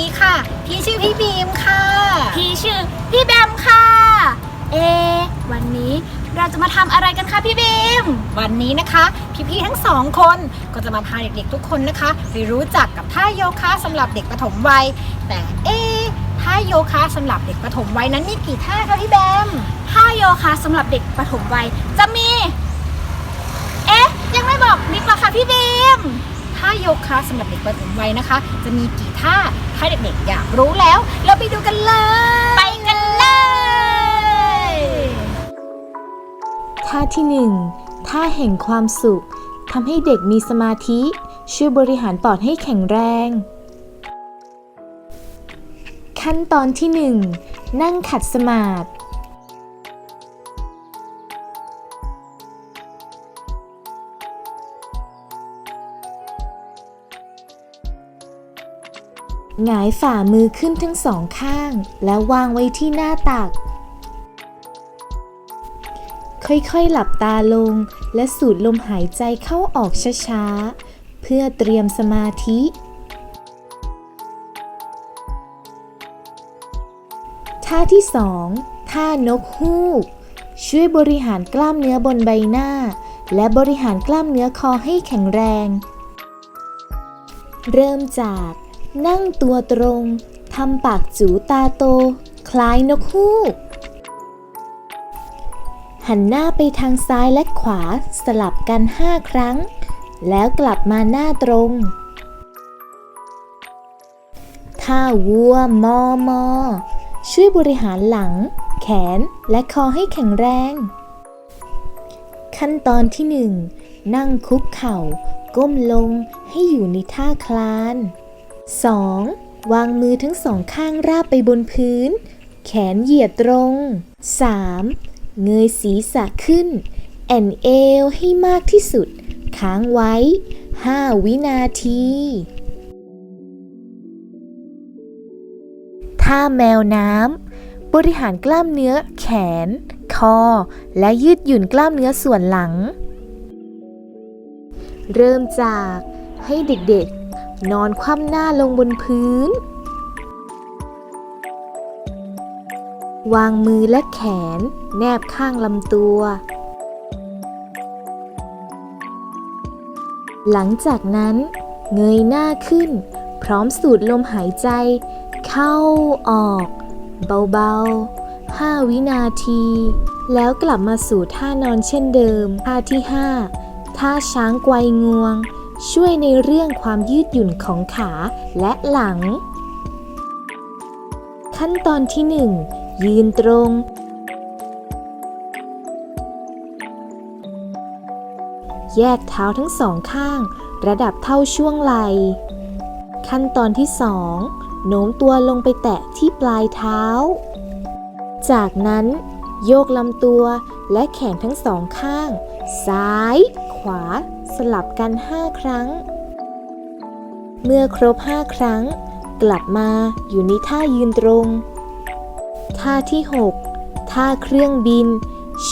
ดีค่ะ พี่ชื่อพี่บีมค่ะ พี่ชื่อพี่แบมค่ะ เอะวันนี้เราจะมาทำอะไรกันคะพี่บีม วันนี้นะคะ พี่ๆทั้งสองคนก็จะมาพาเด็กๆทุกคนนะคะไปรู้จักกับท่าโยคะสำหรับเด็กปฐมวัย แต่เอ๊ะท่าโยคะสำหรับเด็กปฐมวัยนั้นมีกี่ท่าคะพี่แบม ท่าโยคะสำหรับเด็กปฐมวัยจะมี เอ๊ะ ยังไม่บอกดีกว่าค่ะพี่บีม ท่าโยคะสำหรับเด็กปฐมวัยนะคะ จะมีกี่ท่าถ้าเด็กๆอยากรู้แล้ว เราไปดูกันเลย ไปกันเลย ท่าที่ 1 ท่าแห่งความสุขทำให้เด็กมีสมาธิ ช่วยบริหารปอดให้แข็งแรง ขั้นตอนที่ 1 นั่งขัดสมาธิ หงายฝ่ามือขึ้นทั้งสองข้าง แล้ววางไว้ที่หน้าตัก ค่อยๆหลับตาลง และสูดลมหายใจเข้าออกช้าๆ เพื่อเตรียมสมาธิ ท่าที่สองท่านกฮูก ช่วยบริหารกล้ามเนื้อบนใบหน้า และบริหารกล้ามเนื้อคอให้แข็งแรง เริ่มจาก นั่งตัวตรงทำปากจูตาโต คล้ายนกฮูก หันหน้าไปทางซ้ายและขวาสลับกัน5ครั้ง แล้วกลับมาหน้าตรง ท่าวัวมอมอ ช่วยบริหารหลัง แขนและคอให้แข็งแรง ขั้นตอนที่1นั่งคุกเข่า ก้มลงให้อยู่ในท่าคลาน 2. วางมือทั้งสองข้างราบไปบนพื้น แขนเหยียดตรง 3. เงยศีรษะขึ้น แอนเอวให้มากที่สุด ค้างไว้ 5 วินาที ท่าแมวน้ำ บริหารกล้ามเนื้อแขน คอ และยืดหยุ่นกล้ามเนื้อส่วนหลัง เริ่มจากให้เด็กๆ นอนคว่ำหน้าลงบนพื้น วางมือและแขน แนบข้างลำตัว หลังจากนั้น เงยหน้าขึ้น พร้อมสูดลมหายใจ เข้าออก เบาๆ 5 วินาที แล้วกลับมาสู่ท่านอนเช่นเดิม ท่าที่ 5 ท่าช้างไกวงวง ช่วยในเรื่องความยืดหยุ่นของขาและหลัง ขั้นตอนที่ 1 ยืนตรง แยกเท้าทั้งสองข้าง ระดับเท่าช่วงไหล่ขั้นตอนที่ 2 โน้มตัวลงไปแตะที่ปลายเท้า จากนั้น โยกลำตัวและแขนทั้งสองข้าง ซ้าย ขวา สลับกัน 5 ครั้ง เมื่อครบ 5 ครั้ง กลับมาอยู่ในท่ายืนตรง ท่าที่ 6 ท่าเครื่องบิน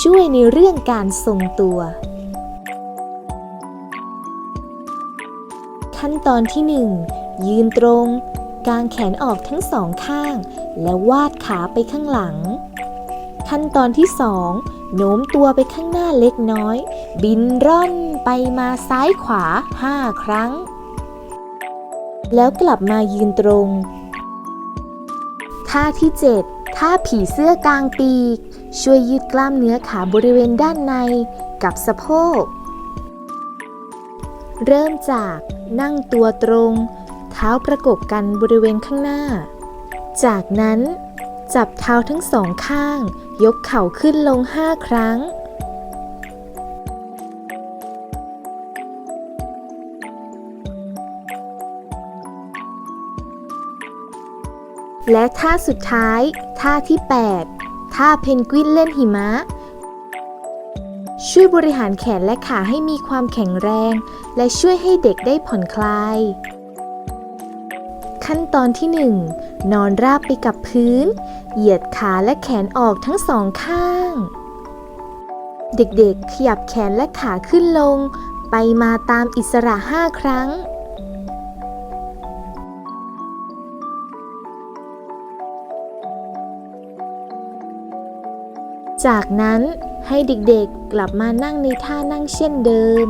ช่วยในเรื่องการทรงตัว ขั้นตอนที่ 1 ยืนตรงกางแขนออกทั้งสองข้าง และวาดขาไปข้างหลัง ขั้นตอนที่ 2 โน้มตัวไปข้างหน้าเล็กน้อย บินร่อนไปมาซ้ายขวา5ครั้ง แล้วกลับมายืนตรง ท่าที่ 7 ท่าผีเสื้อกลางปีก ช่วยยืดกล้ามเนื้อขาบริเวณด้านในกับสะโพก เริ่มจากนั่งตัวตรง เท้าประกบกันบริเวณข้างหน้า จากนั้นจับเท้าทั้งสองข้าง ยกเข่าขึ้นลง 5 ครั้ง และท่าสุดท้าย ท่าที่ 8 ท่าเพนกวินเล่นหิมะ ช่วยบริหารแขนและขาให้มีความแข็งแรง และช่วยให้เด็กได้ผ่อนคลาย ขั้นตอนที่ 1 นอนราบไปกับพื้น เหยียดขาและแขนออกทั้งสองข้าง เด็กๆ ขยับแขนและขาขึ้นลง ไปมาตามอิสระ 5 ครั้ง จากนั้นให้เด็กๆกลับมานั่งในท่านั่งเช่นเดิม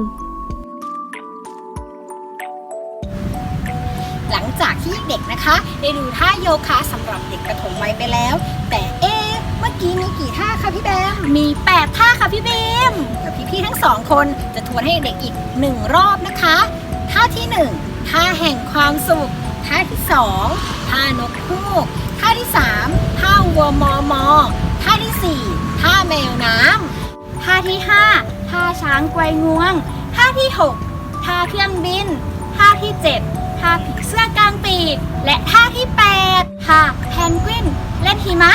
หลังจากที่เด็กนะคะ ได้ดูท่าโยคะสำหรับเด็กประถมวัยไปแล้ว แต่เอ๊ะเมื่อกี้มีกี่ท่าคะพี่แบมมี 8 ท่าค่ะพี่บีมเดี๋ยวพี่ๆทั้งสองคนจะทวนให้เด็กอีกหนึ่งรอบนะคะท่าที่หนึ่งท่าแห่งความสุขท่าที่สองท่านกฮูกท่าที่สามท่าวัวมอมอท่าที่สี่ท่า แมวน้ำท่าที่ 5 ท่าช้างไกวงวง ท่าที่ 6 ท่าเครื่องบิน ท่าที่ 7 ท่าผีเสื้อกลางปีก และท่าที่ 8 ท่าแพนกวิน เล่นหิมะ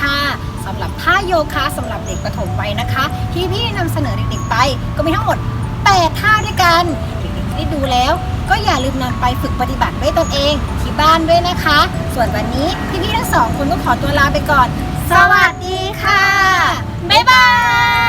ค่ะสำหรับท่าโยคะสำหรับเด็กประถมวัยนะคะ ที่พี่นำเสนอเด็กๆไป ก็มีทั้งหมด 8 ท่าด้วยกันเด็กๆที่ได้ดูแล้วก็อย่าลืมนำไปฝึกปฏิบัติด้วยตนเอง ที่บ้านด้วยนะคะ ส่วนวันนี้พี่ๆทั้งสองคนก็ขอตัวลาไปก่อน สวัสดีค่ะ 拜拜。